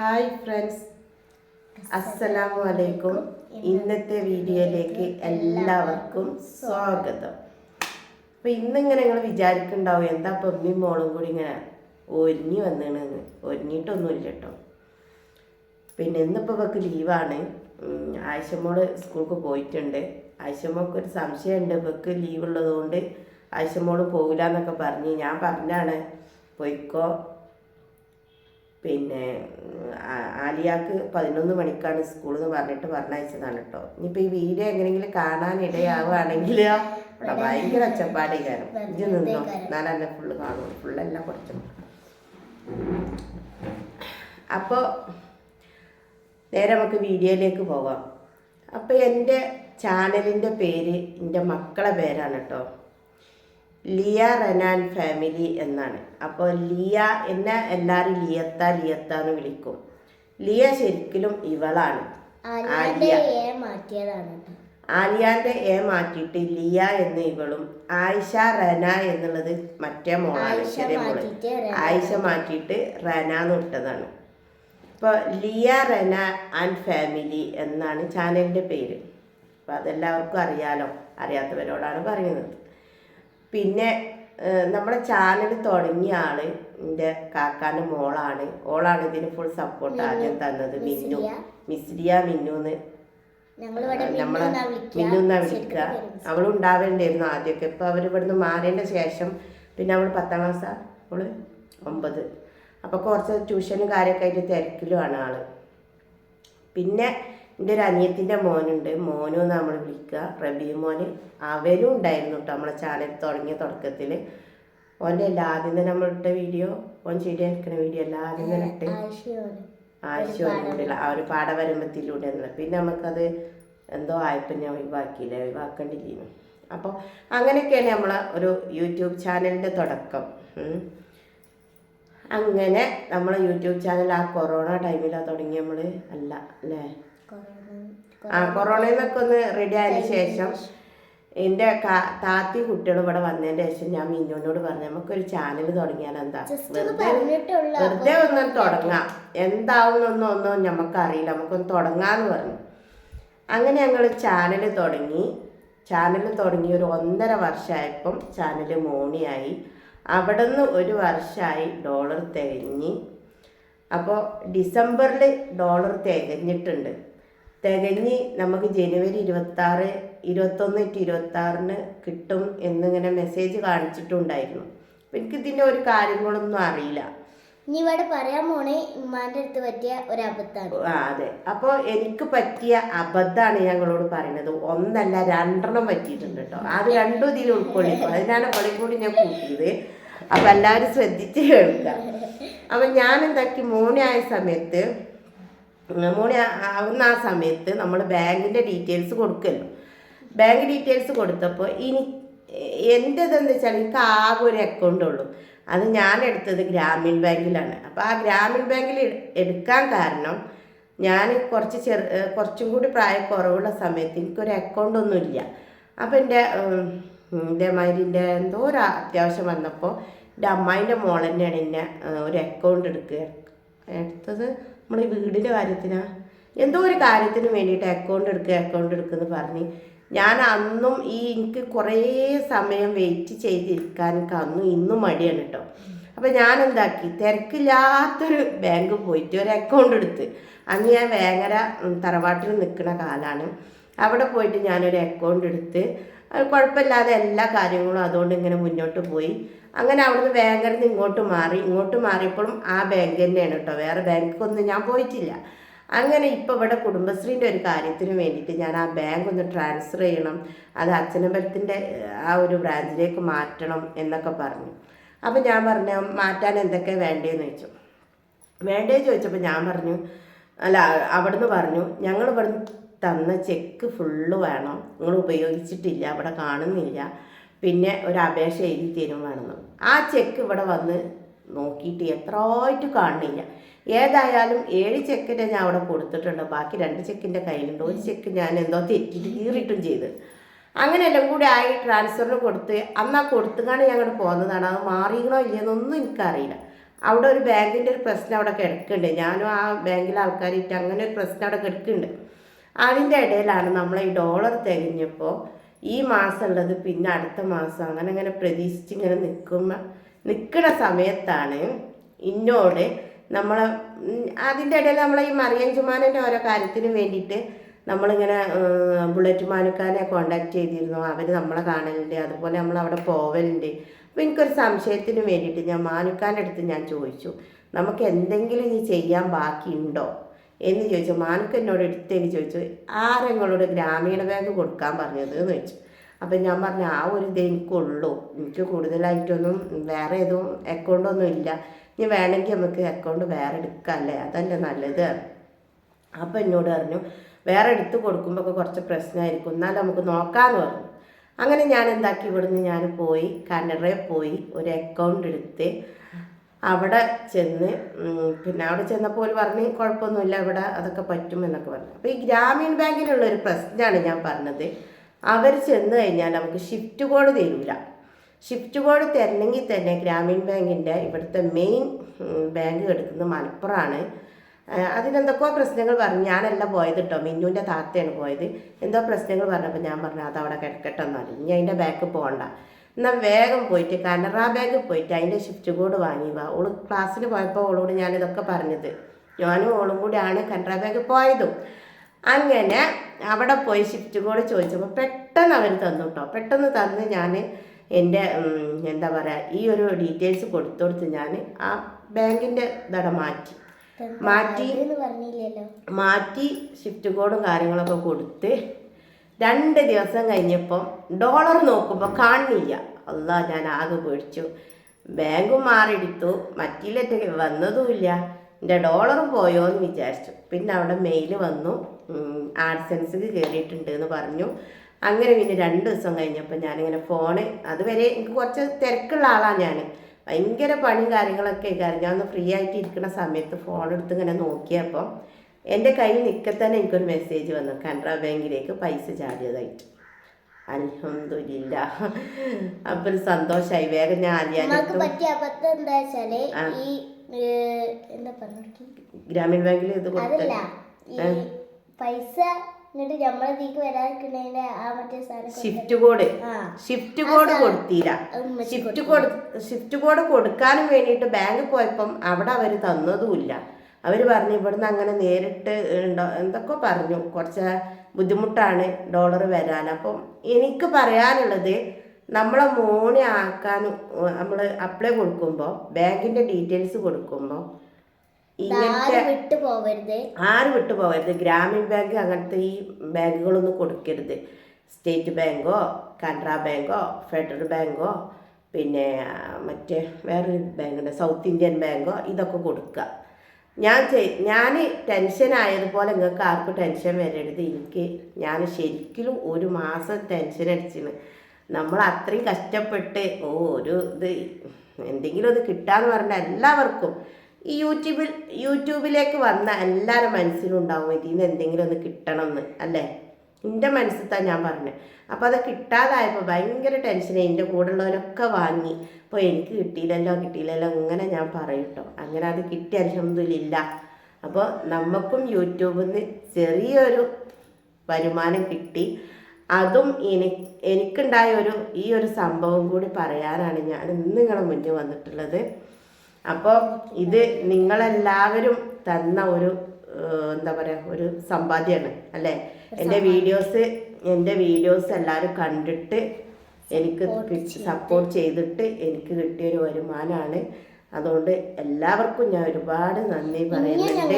Hi friends. അസ്സലാമു അലൈക്കും ഇന്നത്തെ വീഡിയോയിലേക്ക് എല്ലാവർക്കും സ്വാഗതം. അപ്പോൾ ഇന്നിങ്ങനെ നിങ്ങൾ വിചാരിക്കുന്നുണ്ടാവും എന്താ ഉമ്മയും മോളും കൂടി ഇങ്ങനെ ഒരുങ്ങി വന്നിണെന്ന് ഒരുങ്ങിയിട്ടൊന്നുമില്ല കേട്ടോ. പിന്നെ ഇന്നിപ്പോൾ ഇവക്ക് ലീവാണ്. ആയിഷമോൾ സ്കൂൾക്ക് പോയിട്ടുണ്ട്. ആയിഷമ്മക്ക് ഒരു സംശയമുണ്ട്. ഇവക്ക് ലീവുള്ളതുകൊണ്ട് ആയിഷമോൾ പോകില്ല എന്നൊക്കെ പറഞ്ഞ്. ഞാൻ പറഞ്ഞാണ് പോയിക്കോ. പിന്നെ ആലിയാക്ക് പതിനൊന്ന് മണിക്കാണ് സ്കൂൾ എന്ന് പറഞ്ഞിട്ട് പറഞ്ഞയച്ചതാണ് കേട്ടോ ഇനിയിപ്പോൾ ഈ വീഡിയോ എങ്ങനെയെങ്കിലും കാണാൻ ഇടയാവുകയാണെങ്കിൽ ഇവിടെ ഭയങ്കര ഒച്ചപ്പാടേ കാരണം ഇത് നിന്നോ? എന്നാലും എന്നെ ഫുള്ള് കാണുള്ളൂ ഫുള്ളല്ല കുറച്ചും. അപ്പോൾ നേരെ നമുക്ക് വീഡിയോയിലേക്ക് പോകാം. അപ്പോൾ എന്റെ ചാനലിന്റെ പേര് എന്റെ മക്കളെ പേരാണ് കേട്ടോ ലിയ റനാൻ ഫാമിലി എന്നാണ്. അപ്പോൾ ലിയ എന്നെ എല്ലാവരും ലിയത്ത ലിയത്ത എന്ന് വിളിക്കും. ലിയ ശരിക്കും ഇവളാണ്. ആലിയാന്റെ എ മാറ്റിയിട്ട് ലിയ എന്ന് ഇവളും ആയിഷ റന എന്നുള്ളത് മറ്റേ മോളാണ് ആയിഷ ചെറിയ മോൾ. മാറ്റിയിട്ട് റന. ആയിഷ മാറ്റിയിട്ട് റന എന്ന് വിട്ടതാണ്. അപ്പോൾ ലിയ റന ആൻഡ് ഫാമിലി എന്നാണ് ചാനലിന്റെ പേര്. അപ്പോൾ അതെല്ലാവർക്കും അറിയാലോ അറിയാത്തവരോടാണ് പറയുന്നത്. പിന്നെ നമ്മുടെ ചാനൽ തുടങ്ങിയ ആൾ എന്റെ കാക്കാന്റെ മോളാണ്. ഓളാണ് ഇതിന് ഫുൾ സപ്പോർട്ട് ആദ്യം തന്നത്. മിന്നു. മിസ്ലിയ. മിന്നുന്ന്. നമ്മളെ മിന്നു എന്നാ വിളിക്കുക അവൾ ആദ്യമൊക്കെ. ഇപ്പൊ അവർ ഇവിടുന്ന് മാറിയതിന്റെ ശേഷം പിന്നെ അവൾ പത്താം ക്ലാസ് അവൾ ഒമ്പത്. അപ്പൊ കുറച്ച് ട്യൂഷനും കാര്യമൊക്കെ ആയിട്ട് തിരക്കിലുമാണ് ആൾ. പിന്നെ എന്റെ ഒരു അനിയത്തിന്റെ മോനുണ്ട്. മോനും നമ്മൾ വിളിക്കുക റബി മോന്. അവരും ഉണ്ടായിരുന്നു കേട്ടോ നമ്മളെ ചാനൽ തുടങ്ങിയ തുടക്കത്തിൽ ഓന്റെ എല്ലാ ആദ്യം തന്നെ നമ്മളിട്ട വീഡിയോ ഓൻ ശരിയായിരിക്കണ വീഡിയോ എല്ലാ ആദ്യം തന്നെ ഇട്ട്. ആവശ്യമില്ല ആവശ്യമൊന്നുമില്ല ആ ഒരു പാട വരുമ്പത്തിലൂടെ എന്നുള്ള. പിന്നെ നമുക്കത് എന്തോ ആയപ്പോൾ ഞാൻ ഒഴിവാക്കിയില്ല. ഒഴിവാക്കേണ്ടിയിരുന്നു അപ്പോൾ അങ്ങനെയൊക്കെയാണ് നമ്മളെ ഒരു യൂട്യൂബ് ചാനലിന്റെ തുടക്കം. അങ്ങനെ നമ്മളെ യൂട്യൂബ് ചാനൽ ആ കൊറോണ ടൈമിലാണ് തുടങ്ങി നമ്മൾ അല്ല അല്ലേ? ആ കൊറോണയിൽ നിന്നൊക്കെ ഒന്ന് റെഡി ആയതിനു ശേഷം എന്റെ താത്തി കുട്ടികൾ ഇവിടെ വന്നതിന് ശേഷം ഞാൻ മിന്നുവിനോട് പറഞ്ഞു നമുക്കൊരു ചാനൽ തുടങ്ങിയാൽ എന്താ? വെറുതെ ഒന്നും തുടങ്ങാം. എന്താവുന്നൊന്നും ഒന്നും നമുക്കറിയില്ല നമുക്കൊന്ന് തുടങ്ങാന്ന് പറഞ്ഞു. അങ്ങനെ ഞങ്ങൾ ചാനൽ തുടങ്ങി. ചാനൽ തുടങ്ങി ഒരു ഒന്നര വർഷമായപ്പം ചാനൽ മോണിയായി. അവിടെ നിന്ന് ഒരു വർഷമായി ഡോളർ തികഞ്ഞ്. അപ്പോൾ ഡിസംബറിൽ ഡോളർ തികഞ്ഞിട്ടുണ്ട്. തികഞ്ഞ് നമുക്ക് ജനുവരി ഇരുപത്താറ് ഇരുപത്തൊന്ന് ടു ഇരുപത്താറിന് കിട്ടും എന്നിങ്ങനെ മെസ്സേജ് കാണിച്ചിട്ടുണ്ടായിരുന്നു. അപ്പം എനിക്കിതിന്റെ ഒരു കാര്യങ്ങളൊന്നും അറിയില്ല. ഇനി ഇവിടെ പറയാൻ പോണേ ഉമ്മാന്റെ അടുത്ത് പറ്റിയ ഒരു അബദ്ധമാണ്. ആ അതെ. അപ്പോൾ എനിക്ക് പറ്റിയ അബദ്ധമാണ് ഞങ്ങളോട് പറയുന്നത് ഒന്നല്ല രണ്ടെണ്ണം പറ്റിയിട്ടുണ്ട് കേട്ടോ അത് രണ്ടും ഇതിൽ ഉൾക്കൊള്ളിക്കും. അതിനാണ് പളി കൂടി ഞാൻ കൂട്ടിയത്. അപ്പം എല്ലാവരും ശ്രദ്ധിച്ച് കേൾക്കുക. അപ്പം ഞാൻ എന്താക്കി മോനായ സമയത്ത് മോണി ആവുന്ന ആ സമയത്ത് നമ്മൾ ബാങ്കിന്റെ ഡീറ്റെയിൽസ് കൊടുക്കുമല്ലോ ബാങ്ക് ഡീറ്റെയിൽസ് കൊടുത്തപ്പോൾ ഇനി എന്റെതെന്ന് വെച്ചാൽ എനിക്ക് ആകെ ഒരു അക്കൗണ്ട് ഉള്ളൂ. അത് ഞാൻ എടുത്തത് ഗ്രാമീൺ ബാങ്കിലാണ്. അപ്പോൾ ആ ഗ്രാമീൺ ബാങ്കിൽ എടുക്കാൻ കാരണം ഞാൻ കുറച്ച് ചെറു കുറച്ചും കൂടി പ്രായക്കുറവുള്ള സമയത്ത് എനിക്കൊരു അക്കൗണ്ട് ഒന്നുമില്ല അപ്പോൾ എന്റെ എന്റെ മാതിരിന്റെ എന്തോ ഒരു അത്യാവശ്യം വന്നപ്പോൾ എന്റെ അമ്മായിന്റെ മോൾ തന്നെയാണ് എന്നെ ഒരു അക്കൗണ്ട് എടുക്കുക എടുത്തത് നമ്മൾ ഈ വീടിന്റെ കാര്യത്തിനാ? എന്തോ ഒരു കാര്യത്തിന് വേണ്ടിയിട്ട് അക്കൗണ്ട് എടുക്കുക അക്കൗണ്ട് എടുക്കുമെന്ന് പറഞ്ഞ്. ഞാൻ അന്നും ഈ എനിക്ക് കുറേ സമയം വെയിറ്റ് ചെയ്തിരിക്കാൻ എനിക്ക് അന്നും ഇന്നും മടിയാണ് കേട്ടോ അപ്പം ഞാൻ എന്താക്കി? തിരക്കില്ലാത്തൊരു ബാങ്ക് പോയിട്ട് ഒരു അക്കൗണ്ട് എടുത്ത്. അന്ന് ഞാൻ വേങ്ങര തറവാട്ടിൽ നിൽക്കുന്ന കാലമാണ് അവിടെ പോയിട്ട് ഞാനൊരു അക്കൗണ്ട് എടുത്ത്. കുഴപ്പമില്ലാതെ എല്ലാ കാര്യങ്ങളും അതുകൊണ്ട് ഇങ്ങനെ മുന്നോട്ട് പോയി. അങ്ങനെ അവിടുന്ന് ബാങ്കിൽ നിന്ന് ഇങ്ങോട്ട് മാറി. ഇങ്ങോട്ട് മാറിയപ്പോഴും ആ ബാങ്ക് തന്നെയാണ് കേട്ടോ. വേറെ ബാങ്കൊന്നും ഞാൻ പോയിട്ടില്ല. അങ്ങനെ ഇപ്പോൾ ഇവിടെ കുടുംബശ്രീന്റെ ഒരു കാര്യത്തിന് വേണ്ടിയിട്ട് ഞാൻ ആ ബാങ്ക് ഒന്ന് ട്രാൻസ്ഫർ ചെയ്യണം. അത് അച്ഛനമ്പലത്തിന്റെ ആ ഒരു ബ്രാഞ്ചിലേക്ക് മാറ്റണം എന്നൊക്കെ പറഞ്ഞു. അപ്പോൾ ഞാൻ പറഞ്ഞു മാറ്റാൻ എന്തൊക്കെ വേണ്ടതെന്ന് ചോദിച്ചു. വേണ്ടേ ചോദിച്ചപ്പോൾ ഞാൻ പറഞ്ഞു അല്ല അവിടുന്ന് പറഞ്ഞു ഞങ്ങൾ ഇവിടുന്ന് തന്ന ചെക്ക് ഫുള്ള് വേണം. നിങ്ങൾ ഉപയോഗിച്ചിട്ടില്ല. അവിടെ കാണുന്നില്ല. പിന്നെ ഒരു അപേക്ഷ എഴുതി തരും ആ ചെക്ക് ഇവിടെ വന്ന് നോക്കിയിട്ട് എത്രയായിട്ട് കാണുന്നില്ല. ഏതായാലും ഏഴ് ചെക്കിന്റെ ഞാൻ അവിടെ കൊടുത്തിട്ടുണ്ട്. ബാക്കി രണ്ട് ചെക്കിന്റെ കയ്യിലുണ്ട്. ഒരു ചെക്ക് ഞാൻ എന്തോ തെറ്റിട്ട് കീറിയിട്ടും ചെയ്ത്. അങ്ങനെ എല്ലാം കൂടി ആയി ട്രാൻസ്ഫറിന് കൊടുത്ത്. അന്ന് കൊടുത്തുകാണ് ഞങ്ങൾ പോകുന്നതാണ് അത് മാറിയണോ ഇല്ലയെന്നൊന്നും എനിക്കറിയില്ല. അവിടെ ഒരു ബാങ്കിന്റെ ഒരു പ്രശ്നം അവിടെ കിടക്കുന്നുണ്ട്. ഞാനും ആ ബാങ്കിലെ ആൾക്കാരായിട്ട് അങ്ങനെ ഒരു പ്രശ്നം അവിടെ കിടക്കുന്നുണ്ട്. അതിന്റെ ഇടയിലാണ് നമ്മൾ ഈ ഡോളർ തികഞ്ഞപ്പോൾ ഈ മാസം ഉള്ളത് പിന്നെ അടുത്ത മാസം അങ്ങനെ അങ്ങനെ പ്രതീക്ഷിച്ച് ഇങ്ങനെ നിൽക്കുമ്പോൾ നിൽക്കുന്ന സമയത്താണ് ഇന്നോട് നമ്മൾ അതിന്റെ ഇടയിൽ നമ്മളെ ഈ മറിയം ജുമാനന്റെ ഓരോ കാര്യത്തിന് വേണ്ടിയിട്ട് നമ്മളിങ്ങനെ ബുള്ളറ്റ് മാനുക്കാനെ കോണ്ടാക്ട് ചെയ്തിരുന്നു. അവർ നമ്മളെ കാണലുണ്ട്. അതുപോലെ നമ്മൾ അവിടെ പോവലുണ്ട്. അപ്പോൾ എനിക്കൊരു സംശയത്തിന് വേണ്ടിയിട്ട് ഞാൻ മാനുക്കാന്റെ അടുത്ത് ഞാൻ ചോദിച്ചു നമുക്ക് എന്തെങ്കിലും ഇനി ചെയ്യാൻ ബാക്കിയുണ്ടോ? എന്ന് ചോദിച്ചു. മാനക്ക് എന്നോട് എടുത്തേക്ക് ചോദിച്ചു. ആരെങ്ങളോട് ഗ്രാമീണ ബാങ്ക് കൊടുക്കാൻ പറഞ്ഞത്? എന്ന് ചോദിച്ചു. അപ്പം ഞാൻ പറഞ്ഞു ആ ഒരു ഇതേ എനിക്കുള്ളൂ. എനിക്ക് കൂടുതലായിട്ടൊന്നും വേറെ ഏതും അക്കൗണ്ടൊന്നും ഇല്ല. ഇനി വേണമെങ്കിൽ നമുക്ക് അക്കൗണ്ട് വേറെ എടുക്കാമല്ലേ അതല്ലേ നല്ലത്. അപ്പം എന്നോട് പറഞ്ഞു വേറെ എടുത്ത് കൊടുക്കുമ്പോൾ കുറച്ച് പ്രശ്നമായിരിക്കും. എന്നാൽ നമുക്ക് നോക്കാമെന്ന് പറഞ്ഞു. അങ്ങനെ ഞാൻ എന്താക്കി ഇവിടുന്ന് ഞാൻ പോയി കാനഡയിൽ പോയി ഒരു അക്കൗണ്ട് എടുത്ത് അവിടെ ചെന്ന് പിന്നെ അവിടെ ചെന്നപ്പോൾ പറഞ്ഞ് കുഴപ്പമൊന്നുമില്ല ഇവിടെ അതൊക്കെ പറ്റും എന്നൊക്കെ പറഞ്ഞു. അപ്പോൾ ഈ ഗ്രാമീൺ ബാങ്കിനുള്ള ഒരു പ്രശ്നമാണ് ഞാൻ പറഞ്ഞത്. അവർ ചെന്ന് കഴിഞ്ഞാൽ നമുക്ക് ഷിഫ്റ്റ് കോഡ് തരില്ല ഷിഫ്റ്റ് കോഡ് തരണമെങ്കിൽ തന്നെ ഗ്രാമീൺ ബാങ്കിന്റെ ഇവിടുത്തെ മെയിൻ ബാങ്ക് എടുക്കുന്നത് മലപ്പുറമാണ്. അതിനെന്തൊക്കെയോ പ്രശ്നങ്ങൾ പറഞ്ഞു. ഞാനല്ല പോയത് കേട്ടോ. മിന്നുവിന്റെ താത്തയാണ് പോയത്. എന്തോ പ്രശ്നങ്ങൾ പറഞ്ഞപ്പോൾ ഞാൻ പറഞ്ഞു അത് അവിടെ കിടക്കട്ടെ ഇനി അതിന്റെ ബാക്ക് പോകണ്ട എന്നാൽ വേഗം പോയിട്ട് കനറ ബാങ്കിൽ പോയിട്ട് അതിന്റെ ഷിഫ്റ്റ് കോഡ് വാങ്ങി വാ. ഓൾ ക്ലാസ്സിൽ പോയപ്പോൾ ഓളോട് ഞാനിതൊക്കെ പറഞ്ഞത്. ഞാനും ഓളും കൂടിയാണ് കനറ ബാങ്കിൽ പോയതും. അങ്ങനെ അവിടെ പോയി ഷിഫ്റ്റ് കോഡ് ചോദിച്ചപ്പോൾ പെട്ടെന്ന് അവർ തന്നു കേട്ടോ പെട്ടെന്ന് തന്ന് ഞാൻ എന്റെ എന്താ പറയുക ഈ ഒരു ഡീറ്റെയിൽസ് കൊടുത്തു കൊടുത്ത് ഞാൻ ആ ബാങ്കിന്റെ ഇതട മാറ്റി. മാറ്റി മാറ്റി ഷിഫ്റ്റ് കോഡും കാര്യങ്ങളൊക്കെ കൊടുത്ത് രണ്ട് ദിവസം കഴിഞ്ഞപ്പം ഡോളർ നോക്കുമ്പോൾ കാണില്ല. അല്ല ഞാൻ ആകെ പേടിച്ചു. ബാങ്കും മാറിയെടുത്തു. മറ്റിലറ്റ് വന്നതുമില്ല. എന്റെ ഡോളർ പോയോ എന്ന് വിചാരിച്ചു. പിന്നെ അവിടെ മെയിൽ വന്നു. ആഡ്സെൻസിൽ കയറിയിട്ടുണ്ട് എന്ന് പറഞ്ഞു. അങ്ങനെ പിന്നെ രണ്ട് ദിവസം കഴിഞ്ഞപ്പോൾ ഞാനിങ്ങനെ ഫോണ് അതുവരെ എനിക്ക് കുറച്ച് തിരക്കുള്ള ആളാണ് ഞാൻ ഭയങ്കര പണിയും കാര്യങ്ങളൊക്കെ കാര്യം ഞാൻ ഒന്ന് ഫ്രീ ആയിട്ട് ഇരിക്കുന്ന സമയത്ത് ഫോൺ എടുത്ത് ഇങ്ങനെ നോക്കിയപ്പോൾ എന്റെ കയ്യിൽ നിൽക്കെ തന്നെ എനിക്കൊരു മെസ്സേജ് വന്നു. കനറ ബാങ്കിലേക്ക് പൈസ ചാടിയതായിട്ട്. അലഹമില്ല അപ്പൊ ഒരു സന്തോഷമായി വേഗം ഞാൻ ഗ്രാമീൺ ബാങ്കിൽ ഇത് പൈസ ഷിഫ്റ്റ് കോഡ് ഷിഫ്റ്റ് കോഡ് കൊടുത്തില്ല. ഷിഫ്റ്റ് കോഡ് ഷിഫ്റ്റ് കോഡ് കൊടുക്കാനും വേണ്ടിയിട്ട് ബാങ്ക് പോയപ്പം അവിടെ അവർ തന്നതുമില്ല അവർ പറഞ്ഞു ഇവിടുന്ന് അങ്ങനെ നേരിട്ട് ഉണ്ടോ? എന്തൊക്കെ പറഞ്ഞു. കുറച്ച് ബുദ്ധിമുട്ടാണ് ഡോളർ വരാൻ. അപ്പം എനിക്ക് പറയാനുള്ളത് നമ്മളെ മോണി ആക്കാൻ നമ്മൾ അപ്ലൈ കൊടുക്കുമ്പോൾ ബാങ്കിന്റെ ഡീറ്റെയിൽസ് കൊടുക്കുമ്പോൾ ഇങ്ങനത്തെ ആരും വിട്ടു പോവരുത്. ആരും വിട്ടു പോകരുത് ഗ്രാമീൺ ബാങ്ക് അങ്ങനത്തെ ഈ ബാങ്കുകളൊന്നും കൊടുക്കരുത്. സ്റ്റേറ്റ് ബാങ്കോ കാനറ ബാങ്കോ ഫെഡറൽ ബാങ്കോ പിന്നെ മറ്റേ വേറൊരു ബാങ്കുണ്ട് സൗത്ത് ഇന്ത്യൻ ബാങ്കോ ഇതൊക്കെ കൊടുക്കുക. ഞാൻ ഞാൻ ടെൻഷൻ ആയതുപോലെ നിങ്ങൾക്ക് ആർക്കും ടെൻഷൻ വരരുത്. എനിക്ക് ഞാൻ ശരിക്കും ഒരു മാസം ടെൻഷൻ അടിച്ചിന്. നമ്മൾ അത്രയും കഷ്ടപ്പെട്ട് ഓ ഒരു ഇത് എന്തെങ്കിലും ഒന്ന് കിട്ടാന്ന് പറഞ്ഞ എല്ലാവർക്കും ഈ യൂട്യൂബിൽ യൂട്യൂബിലേക്ക് വന്ന എല്ലാവരുടെ മനസ്സിലും ഉണ്ടാവും ഇതിൽ നിന്ന് എന്തെങ്കിലും ഒന്ന് കിട്ടണം എന്ന് അല്ലേ? എന്റെ മനസ്സിൽ തന്നെ ഞാൻ പറഞ്ഞത് അപ്പോൾ അത് കിട്ടാതായപ്പോൾ ഭയങ്കര ടെൻഷനായി എന്റെ കൂടെ ഉള്ളവരൊക്കെ വാങ്ങി. അപ്പോൾ എനിക്ക് കിട്ടിയില്ലല്ലോ കിട്ടിയില്ലല്ലോ അങ്ങനെ ഞാൻ പറയും കേട്ടോ അങ്ങനെ അത് കിട്ടിയ അലഹമില്ല അപ്പോൾ നമുക്കും യൂട്യൂബിൽ നിന്ന് ചെറിയൊരു വരുമാനം കിട്ടി. അതും എനി എനിക്കുണ്ടായ ഒരു ഈ ഒരു സംഭവം കൂടി പറയാനാണ് ഞാൻ ഇന്ന് നിങ്ങളുടെ മുന്നിൽ വന്നിട്ടുള്ളത്. അപ്പോൾ ഇത് നിങ്ങളെല്ലാവരും തന്ന ഒരു എന്താ പറയുക ഒരു സമ്പാദ്യമാണ് അല്ലേ? എന്റെ വീഡിയോസ് എന്റെ വീഡിയോസ് എല്ലാവരും കണ്ടിട്ട് എനിക്ക് സപ്പോർട്ട് ചെയ്തിട്ട്. എനിക്ക് കിട്ടിയ ഒരു വരുമാനമാണ് അതുകൊണ്ട് എല്ലാവർക്കും ഞാൻ ഒരുപാട് നന്ദി പറയുന്നുണ്ട്.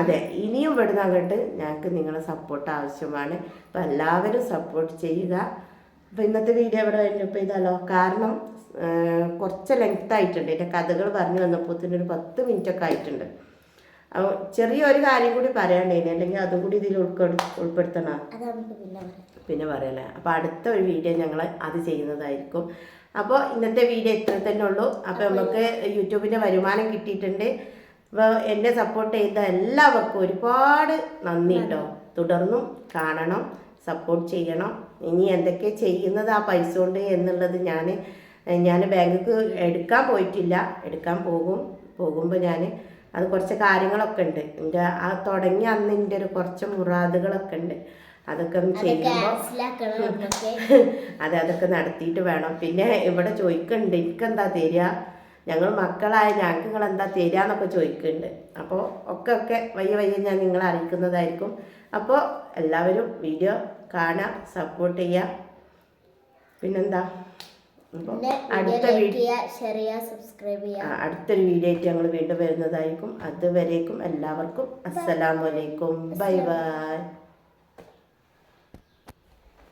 അതെ ഇനിയും ഇവിടുന്ന് അങ്ങോട്ട് ഞങ്ങൾക്ക് നിങ്ങളെ സപ്പോർട്ട് ആവശ്യമാണ്. അപ്പം എല്ലാവരും സപ്പോർട്ട് ചെയ്യുക. അപ്പം ഇന്നത്തെ വീഡിയോ ഇവിടെ കഴിഞ്ഞപ്പോൾ ഇതല്ലോ കാരണം കുറച്ച് ലെങ്ത് ആയിട്ടുണ്ട്. എന്റെ കഥകൾ പറഞ്ഞു വന്നപ്പോൾ ഒരു പത്ത് മിനിറ്റൊക്കെ ആയിട്ടുണ്ട്. ചെറിയൊരു കാര്യം കൂടി പറയണ്ടേ അല്ലെങ്കിൽ അതും കൂടി ഇതിൽ ഉൾക്കൊടു ഉൾപ്പെടുത്തണം? പിന്നെ പറയല്ലേ? അപ്പോൾ അടുത്ത ഒരു വീഡിയോ ഞങ്ങൾ അത് ചെയ്യുന്നതായിരിക്കും. അപ്പോൾ ഇന്നത്തെ വീഡിയോ ഇത്ര തന്നെ ഉള്ളൂ. അപ്പോൾ നമുക്ക് യൂട്യൂബിന്റെ വരുമാനം കിട്ടിയിട്ടുണ്ട്. അപ്പോൾ എന്നെ സപ്പോർട്ട് ചെയ്ത എല്ലാവർക്കും ഒരുപാട് നന്ദി. കേട്ടോ തുടർന്നും കാണണം സപ്പോർട്ട് ചെയ്യണം. ഇനി എന്തൊക്കെ ചെയ്യുന്നത് ആ പൈസ കൊണ്ട് എന്നുള്ളത് ഞാൻ ഞാൻ ബാങ്കിക്ക് എടുക്കാൻ പോയിട്ടില്ല. എടുക്കാൻ പോകും. പോകുമ്പോൾ ഞാൻ അത് കുറച്ച് കാര്യങ്ങളൊക്കെ ഉണ്ട്. എന്റെ ആ തുടങ്ങി അന്ന് എന്റെ ഒരു കുറച്ച് മുറാദുകളൊക്കെ ഉണ്ട്. അതൊക്കെ ചെയ്യുമ്പോൾ അതെ അതൊക്കെ നടത്തിയിട്ട് വേണം. പിന്നെ ഇവിടെ ചോദിക്കുന്നുണ്ട് എനിക്കെന്താ തരിക? ഞങ്ങൾ മക്കളായ ഞങ്ങൾക്ക് നിങ്ങൾ എന്താ തരിക എന്നൊക്കെ ചോദിക്കുന്നുണ്ട് അപ്പോൾ ഒക്കെ ഒക്കെ വയ്യ വയ്യ ഞാൻ നിങ്ങളെ അറിയിക്കുന്നതായിരിക്കും. അപ്പോൾ എല്ലാവരും വീഡിയോ കാണാം സപ്പോർട്ട് ചെയ്യുക. പിന്നെന്താ? അടുത്ത വീഡിയോ സബ്സ്ക്രൈബ് ചെയ്യുക അടുത്തൊരു വീഡിയോ ആയിട്ട് ഞങ്ങൾ വീണ്ടും വരുന്നതായിരിക്കും. അതുവരേക്കും എല്ലാവർക്കും അസ്സലാമലൈക്കും ബൈ ബൈ.